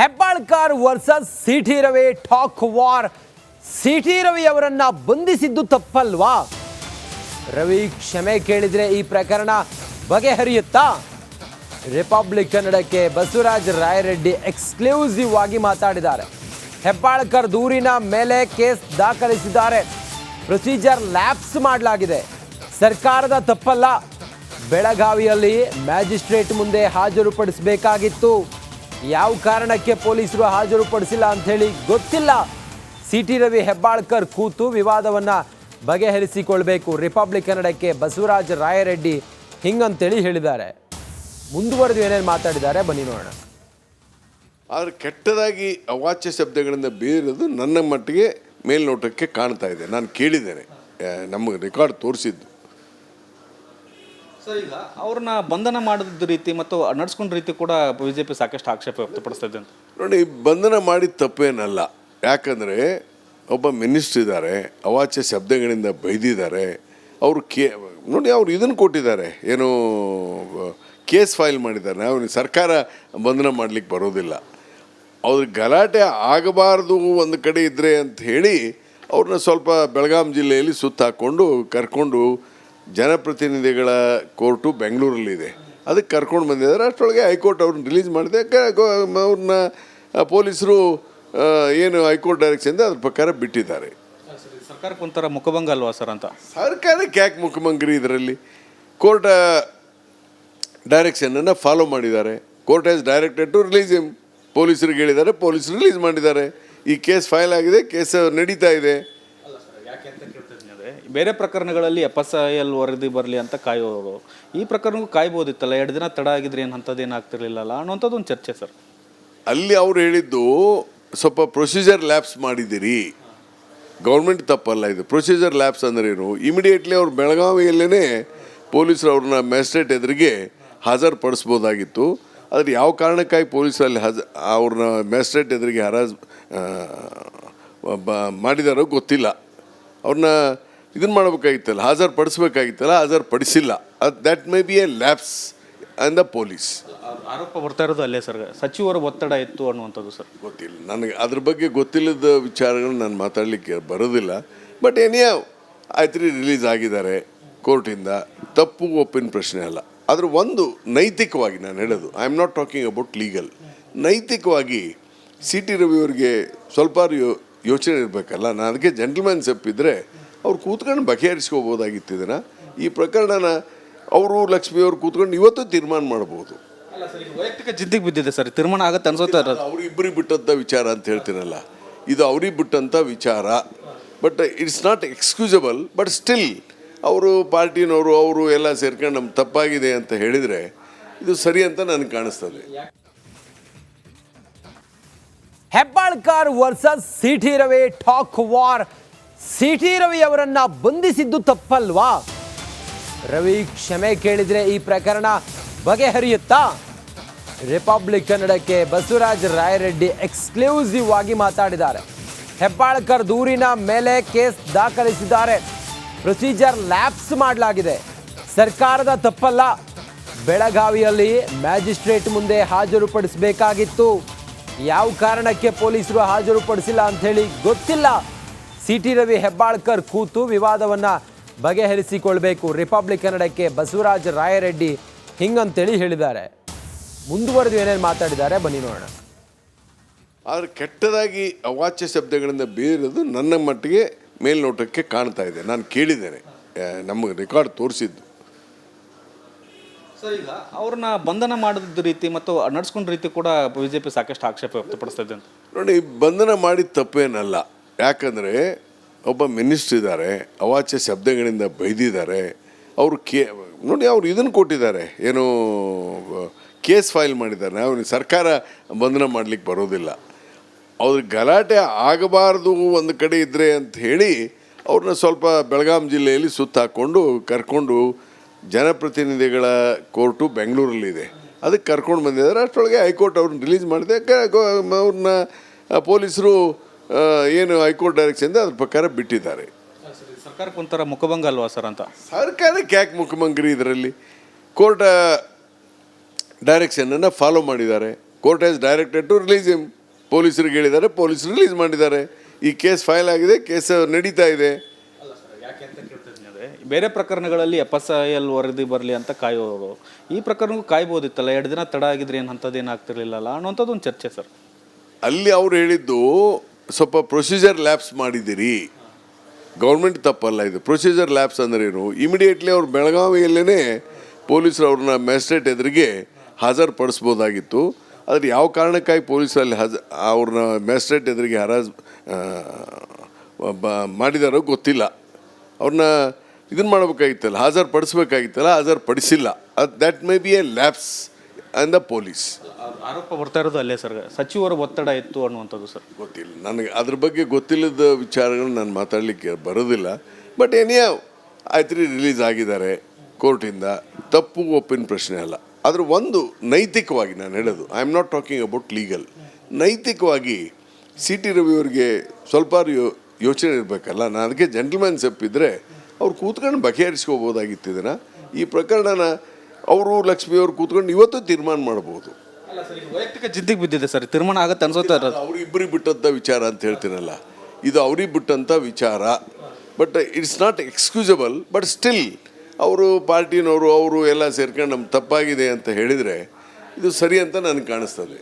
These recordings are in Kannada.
Hebbalkar versus C T Ravi talk war. CT Ravi ಅವರನ್ನ ಬಂಧಿಸಿದ್ದು ತಪ್ಪಲ್ವಾ? ರವಿ ಕ್ಷಮೆ ಕೇಳಿದ್ರೆ ಈ ಪ್ರಕರಣ ಬಗೆಹರಿಯುತ್ತಾ? ರಿಪಬ್ಲಿಕ್ ಕನ್ನಡಕ್ಕೆ ಬಸವರಾಜ ರಾಯರೆಡ್ಡಿ ಎಕ್ಸ್ಕ್ಲೂಸಿವ್ ಆಗಿ ಮಾತಾಡಿದ್ದಾರೆ. ಹೆಬ್ಬಾಳ್ಕರ್ ದೂರಿನ ಮೇಲೆ ಕೇಸ್ ದಾಖಲಿಸಿದ್ದಾರೆ. ಪ್ರೊಸೀಜರ್ ಲ್ಯಾಪ್ಸ್ ಮಾಡಲಾಗಿದೆ. ಸರ್ಕಾರದ ತಪ್ಪಲ್ಲ. ಬೆಳಗಾವಿಯಲ್ಲಿ ಮ್ಯಾಜಿಸ್ಟ್ರೇಟ್ ಮುಂದೆ ಹಾಜರುಪಡಿಸಬೇಕಾಗಿತ್ತು. ಯಾವ ಕಾರಣಕ್ಕೆ ಪೊಲೀಸರು ಹಾಜರುಪಡಿಸಿಲ್ಲ ಅಂಥೇಳಿ ಗೊತ್ತಿಲ್ಲ. ಸಿ ಟಿ ರವಿ ಹೆಬ್ಬಾಳ್ಕರ್ ಕೂತು ವಿವಾದವನ್ನ ಬಗೆಹರಿಸಿಕೊಳ್ಬೇಕು. ರಿಪಬ್ಲಿಕ್ ಕನ್ನಡಕ್ಕೆ ಬಸವರಾಜ ರಾಯರೆಡ್ಡಿ ಹಿಂಗಂತೇಳಿ ಹೇಳಿದ್ದಾರೆ. ಮುಂದುವರೆದು ಏನೇನು ಮಾತಾಡಿದ್ದಾರೆ ಬನ್ನಿ ನೋಡೋಣ. ಆದರೆ ಕೆಟ್ಟದಾಗಿ ಅವಾಚ್ಯ ಶಬ್ದಗಳಿಂದ ಬೀರೋದು ನನ್ನ ಮಟ್ಟಿಗೆ ಮೇಲ್ನೋಟಕ್ಕೆ ಕಾಣ್ತಾ ಇದೆ. ನಾನು ಕೇಳಿದ್ದೇನೆ. ನಮಗೆ ರೆಕಾರ್ಡ್ ತೋರಿಸಿದ್ದು. ಸರ್ ಈಗ ಅವ್ರನ್ನ ಬಂಧನ ಮಾಡಿದ ರೀತಿ ಮತ್ತು ನಡ್ಸ್ಕೊಂಡ ರೀತಿ ಕೂಡ ಬಿಜೆಪಿ ಸಾಕಷ್ಟು ಆಕ್ಷೇಪ ವ್ಯಕ್ತಪಡಿಸ್ತಾ ಇದೆ ಅಂತ. ನೋಡಿ ಬಂಧನ ಮಾಡಿದ ತಪ್ಪೇನಲ್ಲ. ಯಾಕಂದರೆ ಒಬ್ಬ ಮಿನಿಸ್ಟ್ರ್ ಇದ್ದಾರೆ ಅವಾಚ್ಯ ಶಬ್ದಗಳಿಂದ ಬೈದಿದ್ದಾರೆ. ಅವರು ಕೇ ನೋಡಿ ಅವ್ರು ಇದನ್ನು ಕೊಟ್ಟಿದ್ದಾರೆ. ಏನು ಕೇಸ್ ಫೈಲ್ ಮಾಡಿದ್ದಾರೆ. ಅವ್ರಿಗೆ ಸರ್ಕಾರ ಬಂಧನ ಮಾಡಲಿಕ್ಕೆ ಬರೋದಿಲ್ಲ. ಅವ್ರ ಗಲಾಟೆ ಆಗಬಾರ್ದು ಒಂದು ಕಡೆ ಇದ್ದರೆ ಅಂತ ಹೇಳಿ ಅವ್ರನ್ನ ಸ್ವಲ್ಪ ಬೆಳಗಾಂ ಜಿಲ್ಲೆಯಲ್ಲಿ ಸುತ್ತಾಕೊಂಡು ಕರ್ಕೊಂಡು ಜನಪ್ರತಿನಿಧಿಗಳ ಕೋರ್ಟು ಬೆಂಗಳೂರಲ್ಲಿದೆ. ಅದಕ್ಕೆ ಕರ್ಕೊಂಡು ಬಂದಿದ್ದಾರೆ. ಅಷ್ಟರೊಳಗೆ ಹೈಕೋರ್ಟ್ ಅವ್ರನ್ನ ರಿಲೀಸ್ ಮಾಡಿದೆ. ಅವ್ರನ್ನ ಪೊಲೀಸರು ಏನು ಹೈಕೋರ್ಟ್ ಡೈರೆಕ್ಷನ್ ಇದೆ ಅದ್ರ ಪ್ರಕಾರ ಬಿಟ್ಟಿದ್ದಾರೆ. ಸರ್ಕಾರಕ್ಕೆ ಒಂಥರ ಮುಖಭಂಗ ಅಲ್ವಾ ಸರ್ ಅಂತ? ಸರ್ಕಾರಕ್ಕೆ ಯಾಕೆ ಮುಖ್ಯಮಂತ್ರಿ ಇದರಲ್ಲಿ? ಕೋರ್ಟ್ ಡೈರೆಕ್ಷನನ್ನು ಫಾಲೋ ಮಾಡಿದ್ದಾರೆ. Court has directed to release ಪೊಲೀಸರಿಗೆ ಹೇಳಿದ್ದಾರೆ. ಪೊಲೀಸರು ರಿಲೀಸ್ ಮಾಡಿದ್ದಾರೆ. ಈ ಕೇಸ್ ಫೈಲ್ ಆಗಿದೆ. ಕೇಸ್ ನಡೀತಾ ಇದೆ. ಬೇರೆ ಪ್ರಕರಣಗಳಲ್ಲಿ ಎಫ್ ಎಸ್ ಐ ಎಲ್ ವರದಿ ಬರಲಿ ಅಂತ ಕಾಯೋರು. ಈ ಪ್ರಕರಣಕ್ಕೂ ಕಾಯ್ಬೋದಿತ್ತಲ್ಲ? ಎರಡು ದಿನ ತಡ ಆಗಿದ್ರೆ ಏನು ಅಂಥದ್ದು ಏನಾಗ್ತಿರ್ಲಿಲ್ಲಲ್ಲ ಅನ್ನೋಂಥದ್ದು ಒಂದು ಚರ್ಚೆ ಸರ್. ಅಲ್ಲಿ ಅವ್ರು ಹೇಳಿದ್ದು, ಸ್ವಲ್ಪ ಪ್ರೊಸೀಜರ್ ಲ್ಯಾಬ್ಸ್ ಮಾಡಿದ್ದೀರಿ. ಗೌರ್ಮೆಂಟ್ ತಪ್ಪಲ್ಲ ಇದು. ಪ್ರೊಸೀಜರ್ ಲ್ಯಾಬ್ಸ್ ಅಂದ್ರೇನು? ಇಮಿಡಿಯೇಟ್ಲಿ ಅವ್ರು ಬೆಳಗಾವಿಯಲ್ಲೇ ಪೊಲೀಸರು ಅವ್ರನ್ನ ಮ್ಯಾಜಿಸ್ಟ್ರೇಟ್ ಎದುರಿಗೆ ಹಾಜರುಪಡಿಸ್ಬೋದಾಗಿತ್ತು. ಆದರೆ ಯಾವ ಕಾರಣಕ್ಕಾಗಿ ಪೊಲೀಸರಲ್ಲಿ ಹಜ, ಅವ್ರನ್ನ ಮ್ಯಾಜಿಸ್ಟ್ರೇಟ್ ಎದುರಿಗೆ ಹರಾಜ್ ಮಾಡಿದಾರೋ ಗೊತ್ತಿಲ್ಲ. ಅವ್ರನ್ನ ಇದನ್ನು ಮಾಡಬೇಕಾಗಿತ್ತಲ್ಲ ಹಾಜರು ಪಡಿಸ್ಬೇಕಾಗಿತ್ತಲ್ಲ ಹಾಜರು ಪಡಿಸಿಲ್ಲ. ಅದು that may be a labs and the police ಆರೋಪ ಬರ್ತಾ ಇರೋದು ಅಲ್ಲೇ ಸರ್ ಸಚಿವರ ಒತ್ತಡ ಇತ್ತು ಅನ್ನುವಂಥದ್ದು ಸರ್. ಗೊತ್ತಿಲ್ಲ ನನಗೆ ಅದ್ರ ಬಗ್ಗೆ ಗೊತ್ತಿಲ್ಲದ ವಿಚಾರಗಳು ನಾನು ಮಾತಾಡಲಿಕ್ಕೆ ಬರೋದಿಲ್ಲ. ಬಟ್ ಏನೇ ಆಯ್ತು ರೀ ರಿಲೀಸ್ ಆಗಿದ್ದಾರೆ ಕೋರ್ಟಿಂದ. ತಪ್ಪು ಒಪ್ಪಿನ ಪ್ರಶ್ನೆ ಅಲ್ಲ. ಆದರೆ ಒಂದು ನೈತಿಕವಾಗಿ ನಾನು ಹೇಳೋದು I am not talking about legal ನೈತಿಕವಾಗಿ ಸಿ ಟಿ ರವಿ ಅವರಿಗೆ ಸ್ವಲ್ಪ ಯೋ ಯೋಚನೆ ಇರಬೇಕಲ್ಲ ನಾನು ಅದಕ್ಕೆ ಜೆಂಟಲ್ಮ್ಯಾನ್ ಇದ್ದರೆ ಅವ್ರು ಕೂತ್ಕೊಂಡು ಬಗೆಹರಿಸ್ಕೋಬೋದಾಗಿತ್ತು ಇದನ್ನು. ಈ ಪ್ರಕರಣನ ಅವರು ಲಕ್ಷ್ಮಿಯವರು ಕೂತ್ಕೊಂಡು ಇವತ್ತು ತೀರ್ಮಾನ ಮಾಡ್ಬೋದು. ಅಲ್ಲ ಸರ್ ಈಗ ವೈಯಕ್ತಿಕ ಜಿದ್ದಿಗೆ ಬಿದ್ದಿದೆ ಸರ್ ತೀರ್ಮಾನ ಆಗತ್ತೆ ಅನ್ಸುತ್ತೆ ಅವ್ರಿಬ್ಬರಿಗೆ ಬಿಟ್ಟಂಥ ವಿಚಾರ ಅಂತ ಹೇಳ್ತೀನಲ್ಲ. ಇದು ಅವ್ರಿಗೆ ಬಿಟ್ಟಂಥ ವಿಚಾರ. But it's not excusable but still ಅವರು ಪಾರ್ಟಿನವರು ಅವರು ಎಲ್ಲ ಸೇರ್ಕೊಂಡು ನಮ್ಗೆ ತಪ್ಪಾಗಿದೆ ಅಂತ ಹೇಳಿದರೆ ಇದು ಸರಿ ಅಂತ ನನಗೆ ಕಾಣಿಸ್ತದೆ. Hebbalkar versus CT Ravi talk war CT Ravi ಅವರನ್ನ ಬಂಧಿಸಿದ್ದು ತಪ್ಪಲ್ವಾ? ರವಿ ಕ್ಷಮೆ ಕೇಳಿದ್ರೆ ಈ ಪ್ರಕರಣ ಬಗೆಹರಿಯುತ್ತಾ? ರಿಪಬ್ಲಿಕ್ ಕನ್ನಡಕ್ಕೆ ಬಸವರಾಜ್ ರಾಯರೆಡ್ಡಿ ಎಕ್ಸ್ಕ್ಲೂಸಿವ್ ಆಗಿ ಮಾತಾಡಿದ್ದಾರೆ. ಹೆಬ್ಬಾಳ್ಕರ್ ದೂರಿನ ಮೇಲೆ ಕೇಸ್ ದಾಖಲಿಸಿದ್ದಾರೆ. ಪ್ರೊಸೀಜರ್ ಲ್ಯಾಪ್ಸ್ ಮಾಡಲಾಗಿದೆ. ಸರ್ಕಾರದ ತಪ್ಪಲ್ಲ. ಬೆಳಗಾವಿಯಲ್ಲಿ ಮ್ಯಾಜಿಸ್ಟ್ರೇಟ್ ಮುಂದೆ ಹಾಜರುಪಡಿಸಬೇಕಾಗಿತ್ತು. ಯಾವ ಕಾರಣಕ್ಕೆ ಪೊಲೀಸರು ಹಾಜರುಪಡಿಸಿಲ್ಲ ಅಂಥೇಳಿ ಗೊತ್ತಿಲ್ಲ. ಸಿ ಟಿ ರವಿ ಹೆಬ್ಬಾಳ್ಕರ್ ಕೂತು ವಿವಾದವನ್ನು ಬಗೆಹರಿಸಿಕೊಳ್ಬೇಕು. ರಿಪಬ್ಲಿಕ್ ಕನ್ನಡಕ್ಕೆ ಬಸವರಾಜ ರಾಯರೆಡ್ಡಿ ಹಿಂಗಂತೇಳಿ ಹೇಳಿದ್ದಾರೆ. ಮುಂದುವರೆದು ಏನೇನು ಮಾತಾಡಿದ್ದಾರೆ ಬನ್ನಿ ನೋಡೋಣ. ಆದರೆ ಕೆಟ್ಟದಾಗಿ ಅವಾಚ್ಯ ಶಬ್ದಗಳಿಂದ ಬೀರೋದು ನನ್ನ ಮಟ್ಟಿಗೆ ಮೇಲ್ನೋಟಕ್ಕೆ ಕಾಣ್ತಾ ಇದೆ. ನಾನು ಕೇಳಿದ್ದೇನೆ. ನಮಗೆ ರೆಕಾರ್ಡ್ ತೋರಿಸಿದ್ದು. ಸರ್ ಈಗ ಅವ್ರನ್ನ ಬಂಧನ ಮಾಡಿದ ರೀತಿ ಮತ್ತು ನಡ್ಸ್ಕೊಂಡ ರೀತಿ ಕೂಡ ಬಿಜೆಪಿ ಸಾಕಷ್ಟು ಆಕ್ಷೇಪ ವ್ಯಕ್ತಪಡಿಸ್ತಾ ಇದೆ ಅಂತ. ನೋಡಿ ಬಂಧನ ಮಾಡಿದ ತಪ್ಪೇನಲ್ಲ. ಯಾಕಂದರೆ ಒಬ್ಬ ಮಿನಿಸ್ಟ್ರ್ ಇದ್ದಾರೆ, ಅವಾಚ್ಯ ಶಬ್ದಗಳಿಂದ ಬೈದಿದ್ದಾರೆ, ಅವರು ಕೇ, ನೋಡಿ ಅವ್ರು ಇದನ್ನು ಕೊಟ್ಟಿದ್ದಾರೆ, ಏನು, ಕೇಸ್ ಫೈಲ್ ಮಾಡಿದ್ದಾರೆ ಅವ್ರಿಗೆ ಸರ್ಕಾರ ಬಂಧನ ಮಾಡಲಿಕ್ಕೆ ಬರೋದಿಲ್ಲ. ಅವ್ರಿಗೆ ಗಲಾಟೆ ಆಗಬಾರ್ದು ಒಂದು ಕಡೆ ಇದ್ದರೆ ಅಂತ ಹೇಳಿ ಅವ್ರನ್ನ ಸ್ವಲ್ಪ ಬೆಳಗಾಂ ಜಿಲ್ಲೆಯಲ್ಲಿ ಸುತ್ತಾಕ್ಕೊಂಡು ಕರ್ಕೊಂಡು ಜನಪ್ರತಿನಿಧಿಗಳ ಕೋರ್ಟು ಬೆಂಗಳೂರಲ್ಲಿದೆ. ಅದಕ್ಕೆ ಕರ್ಕೊಂಡು ಬಂದಿದ್ದಾರೆ. ಅಷ್ಟರೊಳಗೆ ಹೈಕೋರ್ಟ್ ಅವ್ರನ್ನ ರಿಲೀಸ್ ಮಾಡಿದೆ. ಅವ್ರನ್ನ ಪೊಲೀಸರು ಏನು ಹೈಕೋರ್ಟ್ ಡೈರೆಕ್ಷನ್ ಅದ್ರ ಪ್ರಕಾರ ಬಿಟ್ಟಿದ್ದಾರೆ. ಸರ್ಕಾರಕ್ಕೆ ಒಂಥರ ಮುಖಭಂಗ ಅಲ್ವಾ ಸರ್ ಅಂತ? ಸರ್ಕಾರಕ್ಕೆ ಯಾಕೆ ಮುಖ್ಯಮಂತ್ರಿ ಇದರಲ್ಲಿ? ಕೋರ್ಟ್ ಡೈರೆಕ್ಷನನ್ನು ಫಾಲೋ ಮಾಡಿದ್ದಾರೆ. Court has directed to release him ಪೊಲೀಸರಿಗೆ ಹೇಳಿದ್ದಾರೆ ಪೊಲೀಸ್ ರಿಲೀಸ್ ಮಾಡಿದ್ದಾರೆ. ಈ ಕೇಸ್ ಫೈಲ್ ಆಗಿದೆ ಕೇಸ್ ನಡೀತಾ ಇದೆ. ಬೇರೆ ಪ್ರಕರಣಗಳಲ್ಲಿ ಎಫ್ ಎಸ್ ಐ ಎಲ್ ವರದಿ ಬರಲಿ ಅಂತ ಕಾಯೋರು. ಈ ಪ್ರಕರಣಕ್ಕೂ ಕಾಯ್ಬೋದಿತ್ತಲ್ಲ? ಎರಡು ದಿನ ತಡ ಆಗಿದ್ರೆ ಏನು ಅಂಥದ್ದು ಏನಾಗ್ತಿರ್ಲಿಲ್ಲಲ್ಲ ಅನ್ನೋಂಥದ್ದು ಒಂದು ಚರ್ಚೆ ಸರ್. ಅಲ್ಲಿ ಅವ್ರು ಹೇಳಿದ್ದು ಸ್ವಲ್ಪ ಪ್ರೊಸೀಜರ್ ಲ್ಯಾಬ್ಸ್ ಮಾಡಿದ್ದೀರಿ. ಗೌರ್ಮೆಂಟ್ ತಪ್ಪಲ್ಲ ಇದು. ಪ್ರೊಸೀಜರ್ ಲ್ಯಾಬ್ಸ್ ಏನು? ಇಮಿಡಿಯೇಟ್ಲಿ ಅವ್ರು ಬೆಳಗಾವಿಯಲ್ಲೇ ಪೊಲೀಸರು ಅವ್ರನ್ನ ಮ್ಯಾಜಿಸ್ಟ್ರೇಟ್ ಎದುರಿಗೆ ಹಾಜರುಪಡಿಸ್ಬೋದಾಗಿತ್ತು. ಆದರೆ ಯಾವ ಕಾರಣಕ್ಕಾಗಿ ಪೊಲೀಸರಲ್ಲಿ ಹಜ, ಅವ್ರನ್ನ ಮ್ಯಾಜಿಸ್ಟ್ರೇಟ್ ಎದುರಿಗೆ ಹರಾಜ್ ಮಾಡಿದಾರೋ ಗೊತ್ತಿಲ್ಲ. ಅವ್ರನ್ನ ಇದನ್ನು ಮಾಡಬೇಕಾಗಿತ್ತಲ್ಲ ಹಾಜರ್ ಪಡಿಸ್ಬೇಕಾಗಿತ್ತಲ್ಲ ಹಾಜರ್ ಪಡಿಸಿಲ್ಲ ಅದು that may be a labs and the police ಆರೋಪ ಬರ್ತಾ ಇರೋದು ಅಲ್ಲೇ ಸರ್. ಸಚಿವರ ಒತ್ತಡ ಇತ್ತು ಅನ್ನುವಂಥದ್ದು ಸರ್. ಗೊತ್ತಿಲ್ಲ. ನನಗೆ ಅದ್ರ ಬಗ್ಗೆ ಗೊತ್ತಿಲ್ಲದ ವಿಚಾರಗಳು ನಾನು ಮಾತಾಡಲಿಕ್ಕೆ ಬರೋದಿಲ್ಲ. ಬಟ್ ಏನಿಯ ಆಯ್ತು ರೀ ರಿಲೀಸ್ ಆಗಿದ್ದಾರೆ ಕೋರ್ಟಿಂದ. ತಪ್ಪು ಒಪ್ಪಿನ ಪ್ರಶ್ನೆ ಅಲ್ಲ. ಆದರೆ ಒಂದು ನೈತಿಕವಾಗಿ ನಾನು ಹೇಳೋದು I am not talking about legal ನೈತಿಕವಾಗಿ ಸಿ ಟಿ ರವಿ ಅವರಿಗೆ ಸ್ವಲ್ಪ ಯೋ ಯೋಚನೆ ಇರಬೇಕಲ್ಲ. ನಾನು ಅದಕ್ಕೆ ಜೆಂಟಲ್ಮನ್ಸ್ ಇದ್ದರೆ ಅವ್ರು ಕೂತ್ಕೊಂಡು ಬಗೆಹರಿಸ್ಕೋಬೋದಾಗಿತ್ತು ಇದನ್ನು. ಈ ಪ್ರಕರಣನ ಅವರು ಲಕ್ಷ್ಮಿ ಅವರು ಕೂತ್ಕೊಂಡು ಇವತ್ತು ತೀರ್ಮಾನ ಮಾಡ್ಬೋದು. ಅಲ್ಲ ಸರ್ ಈಗ ವೈಯಕ್ತಿಕ ಜಿದ್ದಿಗೆ ಬಿದ್ದಿದೆ ಸರ್ ತೀರ್ಮಾನ ಆಗತ್ತೆ ಅನ್ಸುತ್ತೆ ಇರೋದು ಅವ್ರಿಬ್ಬರಿಗೆ ಬಿಟ್ಟಂಥ ವಿಚಾರ ಅಂತ ಹೇಳ್ತೀನಲ್ಲ. ಇದು ಅವ್ರಿಗೆ ಬಿಟ್ಟಂಥ ವಿಚಾರ. But it's not excusable but still ಅವರು ಪಾರ್ಟಿನವರು ಅವರು ಎಲ್ಲ ಸೇರ್ಕೊಂಡು ನಮ್ಗೆ ತಪ್ಪಾಗಿದೆ ಅಂತ ಹೇಳಿದರೆ ಇದು ಸರಿ ಅಂತ ನನಗೆ ಕಾಣಿಸ್ತದೆ.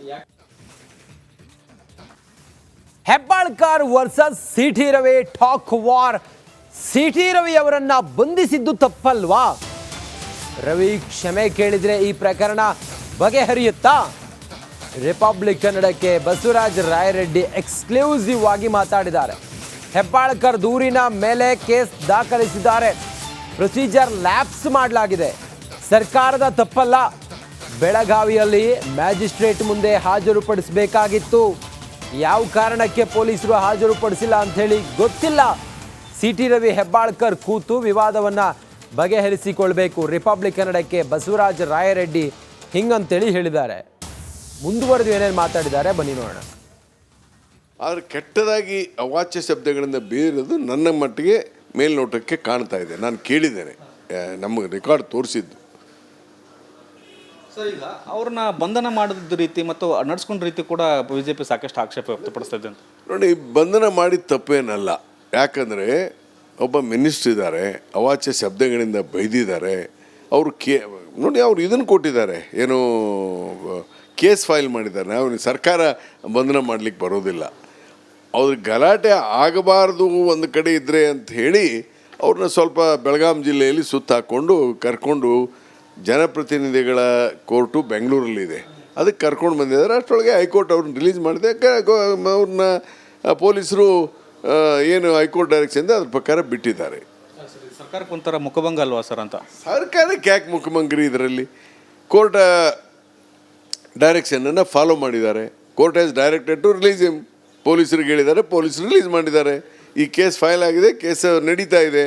Hebbalkar versus CT Ravi talk war. CT Ravi ಅವರನ್ನ ಬಂಧಿಸಿದ್ದು ತಪ್ಪಲ್ವಾ? ರವಿ ಕ್ಷಮೆ ಕೇಳಿದ್ರೆ ಈ ಪ್ರಕರಣ ಬಗೆಹರಿಯುತ್ತಾ? ರಿಪಬ್ಲಿಕ್ ಕನ್ನಡಕ್ಕೆ ಬಸವರಾಜ ರಾಯರೆಡ್ಡಿ ಎಕ್ಸ್ಕ್ಲೂಸಿವ್ ಆಗಿ ಮಾತಾಡಿದ್ದಾರೆ. ಹೆಬ್ಬಾಳ್ಕರ್ ದೂರಿನ ಮೇಲೆ ಕೇಸ್ ದಾಖಲಿಸಿದ್ದಾರೆ. ಪ್ರೊಸೀಜರ್ ಲ್ಯಾಪ್ಸ್ ಮಾಡಲಾಗಿದೆ. ಸರ್ಕಾರದ ತಪ್ಪಲ್ಲ. ಬೆಳಗಾವಿಯಲ್ಲಿ ಮ್ಯಾಜಿಸ್ಟ್ರೇಟ್ ಮುಂದೆ ಹಾಜರುಪಡಿಸಬೇಕಾಗಿತ್ತು. ಯಾವ ಕಾರಣಕ್ಕೆ ಪೊಲೀಸರು ಹಾಜರುಪಡಿಸಿಲ್ಲ ಅಂತ ಹೇಳಿ ಗೊತ್ತಿಲ್ಲ. ಸಿ ಟಿ ರವಿ ಹೆಬ್ಬಾಳ್ಕರ್ ಕೂತು ವಿವಾದವನ್ನ ಬಗೆಹರಿಸಿಕೊಳ್ಬೇಕು. ರಿಪಬ್ಲಿಕ್ ಕನ್ನಡಕ್ಕೆ ಬಸವರಾಜ ರಾಯರೆಡ್ಡಿ ಹಿಂಗಂತೇಳಿ ಹೇಳಿದ್ದಾರೆ. ಮುಂದುವರೆದು ಏನೇನು ಮಾತಾಡಿದ್ದಾರೆ ಬನ್ನಿ ನೋಡೋಣ. ಆದರೆ ಕೆಟ್ಟದಾಗಿ ಅವಾಚ್ಯ ಶಬ್ದಗಳಿಂದ ಬೀರೋದು ನನ್ನ ಮಟ್ಟಿಗೆ ಮೇಲ್ನೋಟಕ್ಕೆ ಕಾಣ್ತಾ ಇದೆ. ನಾನು ಕೇಳಿದ್ದೇನೆ. ನಮಗೆ ರೆಕಾರ್ಡ್ ತೋರಿಸಿದ್ದು. ಸರ್ ಈಗ ಅವ್ರನ್ನ ಬಂಧನ ಮಾಡಿದ ರೀತಿ ಮತ್ತು ನಡ್ಸ್ಕೊಂಡ ರೀತಿ ಕೂಡ ಬಿಜೆಪಿ ಸಾಕಷ್ಟು ಆಕ್ಷೇಪ ವ್ಯಕ್ತಪಡಿಸ್ತಾ ಇದ್ದಂತೆ ಅಂತ. ನೋಡಿ ಬಂಧನ ಮಾಡಿದ ತಪ್ಪೇನಲ್ಲ. ಯಾಕಂದರೆ ಒಬ್ಬ ಮಿನಿಸ್ಟ್ರ್ ಇದ್ದಾರೆ, ಅವಾಚ್ಯ ಶಬ್ದಗಳಿಂದ ಬೈದಿದ್ದಾರೆ, ಅವರು ಕೇ, ನೋಡಿ ಅವ್ರು ಇದನ್ನು ಕೊಟ್ಟಿದ್ದಾರೆ, ಏನು ಕೇಸ್ ಫೈಲ್ ಮಾಡಿದ್ದಾರೆ ಅವ್ರಿಗೆ ಸರ್ಕಾರ ಬಂಧನ ಮಾಡಲಿಕ್ಕೆ ಬರೋದಿಲ್ಲ. ಅವ್ರ ಗಲಾಟೆ ಆಗಬಾರ್ದು ಒಂದು ಕಡೆ ಇದ್ದರೆ ಅಂತ ಹೇಳಿ ಅವ್ರನ್ನ ಸ್ವಲ್ಪ ಬೆಳಗಾಂ ಜಿಲ್ಲೆಯಲ್ಲಿ ಸುತ್ತ ಹಾಕ್ಕೊಂಡು ಕರ್ಕೊಂಡು ಜನಪ್ರತಿನಿಧಿಗಳ ಕೋರ್ಟು ಬೆಂಗಳೂರಲ್ಲಿದೆ ಅದಕ್ಕೆ ಕರ್ಕೊಂಡು ಬಂದಿದ್ದಾರೆ. ಅಷ್ಟರೊಳಗೆ ಹೈಕೋರ್ಟ್ ಅವ್ರನ್ನ ರಿಲೀಸ್ ಮಾಡಿದೆ. ಅವ್ರನ್ನ ಪೊಲೀಸರು ಏನು ಹೈಕೋರ್ಟ್ ಡೈರೆಕ್ಷನ್ ಇದೆ ಅದ್ರ ಪ್ರಕಾರ ಬಿಟ್ಟಿದ್ದಾರೆ. ಸರ್ಕಾರಕ್ಕೆ ಒಂಥರ ಮುಖಭಂಗ ಅಲ್ವಾ ಸರ್ ಅಂತ? ಸರ್ಕಾರಕ್ಕೆ ಯಾಕೆ ಮುಖಭಂಗ್ರಿ ಇದರಲ್ಲಿ? ಕೋರ್ಟ್ ಡೈರೆಕ್ಷನನ್ನು ಫಾಲೋ ಮಾಡಿದ್ದಾರೆ. Court has directed to release him ಪೊಲೀಸರಿಗೆ ಹೇಳಿದ್ದಾರೆ ಪೊಲೀಸರು ರಿಲೀಸ್ ಮಾಡಿದ್ದಾರೆ. ಈ ಕೇಸ್ ಫೈಲ್ ಆಗಿದೆ ಕೇಸ್ ನಡೀತಾ ಇದೆ.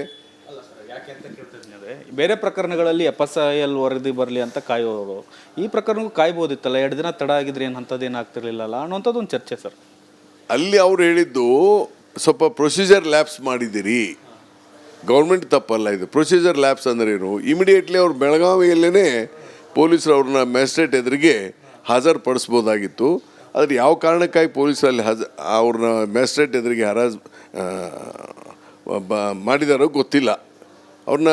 ಬೇರೆ ಪ್ರಕರಣಗಳಲ್ಲಿ ಎಫ್ ಎಸ್ ಐ ಎಲ್ ವರದಿ ಬರಲಿ ಅಂತ ಕಾಯೋರು. ಈ ಪ್ರಕರಣಕ್ಕೂ ಕಾಯ್ಬೋದಿತ್ತಲ್ಲ ಎರಡು ದಿನ ತಡ ಆಗಿದ್ರೆ ಏನು ಅಂಥದ್ದು ಏನಾಗ್ತಿರ್ಲಿಲ್ಲಲ್ಲ ಅನ್ನೋಂಥದ್ದು ಒಂದು ಚರ್ಚೆ ಸರ್. ಅಲ್ಲಿ ಅವ್ರು ಹೇಳಿದ್ದು ಸ್ವಲ್ಪ ಪ್ರೊಸೀಜರ್ ಲ್ಯಾಬ್ಸ್ ಮಾಡಿದ್ದೀರಿ. ಗೌರ್ಮೆಂಟ್ ತಪ್ಪಲ್ಲ ಇದು. ಪ್ರೊಸೀಜರ್ ಲ್ಯಾಬ್ಸ್ ಅಂದ್ರೇನು ಇಮಿಡಿಯೇಟ್ಲಿ ಅವ್ರು ಬೆಳಗಾವಿಯಲ್ಲೇ ಪೊಲೀಸರು ಅವ್ರನ್ನ ಮ್ಯಾಜಿಸ್ಟ್ರೇಟ್ ಎದುರಿಗೆ ಹಾಜರುಪಡಿಸ್ಬೋದಾಗಿತ್ತು. ಆದರೆ ಯಾವ ಕಾರಣಕ್ಕಾಗಿ ಪೊಲೀಸರಲ್ಲಿ ಹಜ, ಅವ್ರನ್ನ ಮ್ಯಾಜಿಸ್ಟ್ರೇಟ್ ಎದುರಿಗೆ ಹರಾಜ್ ಬ- ಮಾಡಿದಾರೋ ಗೊತ್ತಿಲ್ಲ. ಅವ್ರನ್ನ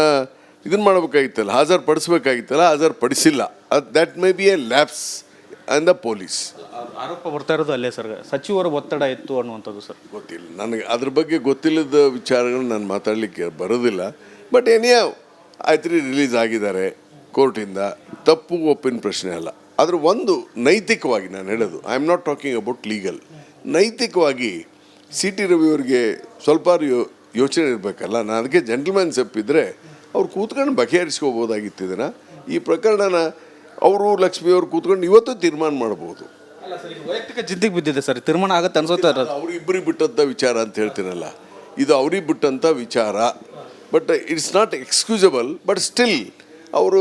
ಇದನ್ನು ಮಾಡಬೇಕಾಗಿತ್ತಲ್ಲ ಹಾಜರ್ ಪಡಿಸ್ಬೇಕಾಗಿತ್ತಲ್ಲ ಹಾಜರ್ ಪಡಿಸಿಲ್ಲ ಅದು that may be a labs and the police ಆರೋಪ ಬರ್ತಾ ಇರೋದು ಅಲ್ಲೇ ಸರ್. ಸಚಿವರ ಒತ್ತಡ ಇತ್ತು ಅನ್ನುವಂಥದ್ದು ಸರ್. ಗೊತ್ತಿಲ್ಲ. ನನಗೆ ಅದ್ರ ಬಗ್ಗೆ ಗೊತ್ತಿಲ್ಲದ ವಿಚಾರಗಳು ನಾನು ಮಾತಾಡಲಿಕ್ಕೆ ಬರೋದಿಲ್ಲ. ಬಟ್ ಏನೇ ಆಯ್ತು ರೀ ರಿಲೀಸ್ ಆಗಿದ್ದಾರೆ ಕೋರ್ಟಿಂದ. ತಪ್ಪು ಒಪ್ಪಿನ ಪ್ರಶ್ನೆ ಅಲ್ಲ. ಆದರೆ ಒಂದು ನೈತಿಕವಾಗಿ ನಾನು ಹೇಳೋದು I am not talking about legal ನೈತಿಕವಾಗಿ ಸಿ ಟಿ ರವಿ ಅವರಿಗೆ ಸ್ವಲ್ಪ ಯೋಚನೆ ಇರಬೇಕಲ್ಲ. ನಾನು ಅದಕ್ಕೆ ಜೆಂಟಲ್ಮ್ಯಾನ್ಸ್ ಇದ್ದರೆ ಅವ್ರು ಕೂತ್ಕೊಂಡು ಬಗೆಹರಿಸ್ಕೋಬೋದಾಗಿತ್ತು ಇದನ್ನು. ಈ ಪ್ರಕರಣನ ಅವರು ಲಕ್ಷ್ಮಿಯವರು ಕೂತ್ಕೊಂಡು ಇವತ್ತು ತೀರ್ಮಾನ ಮಾಡ್ಬೋದು. ವೈಯಕ್ತಿಕ ಜಿದ್ದಿಗೆ ಬಿದ್ದಿದೆ ಸರ್ ತೀರ್ಮಾನ ಆಗತ್ತೆ ಅನ್ಸುತ್ತೆ ಅವ್ರಿಬ್ಬರಿಗೆ ಬಿಟ್ಟಂಥ ವಿಚಾರ ಅಂತ ಹೇಳ್ತೀರಲ್ಲ ಇದು ಅವ್ರಿಗೆ ಬಿಟ್ಟಂಥ ವಿಚಾರ. But it's not excusable but still ಅವರು